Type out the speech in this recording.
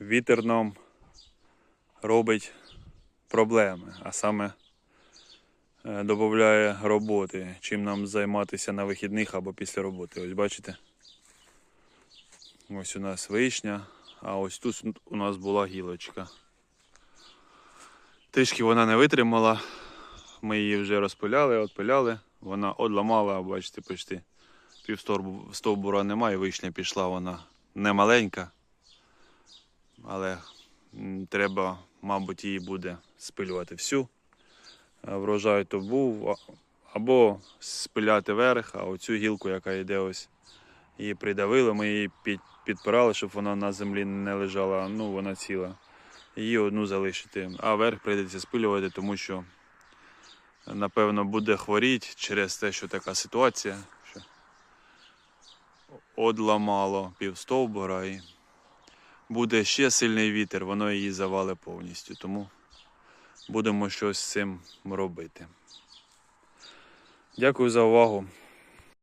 вітер нам робить проблеми, а саме е, додає роботи, чим нам займатися на вихідних або після роботи. Ось бачите? Ось у нас вишня, а ось тут у нас була гілочка. Трішки вона не витримала. Ми її вже розпиляли, отпиляли. Вона одламала, бачите, почти пів стовбура немає, вишня пішла, вона не маленька. Але треба, мабуть, її буде спилювати всю. А Врожай то був, або спиляти верх, а оцю гілку, яка йде ось, її придавили, ми її під, підпирали, щоб вона на землі не лежала, ну вона ціла. Її одну залишити. А верх прийдеться спилювати, тому що, напевно, буде хворіти через те, що така ситуація. Що одламало півстовбура і буде ще сильний вітер, воно її завали повністю. Тому будемо щось з цим робити. Дякую за увагу.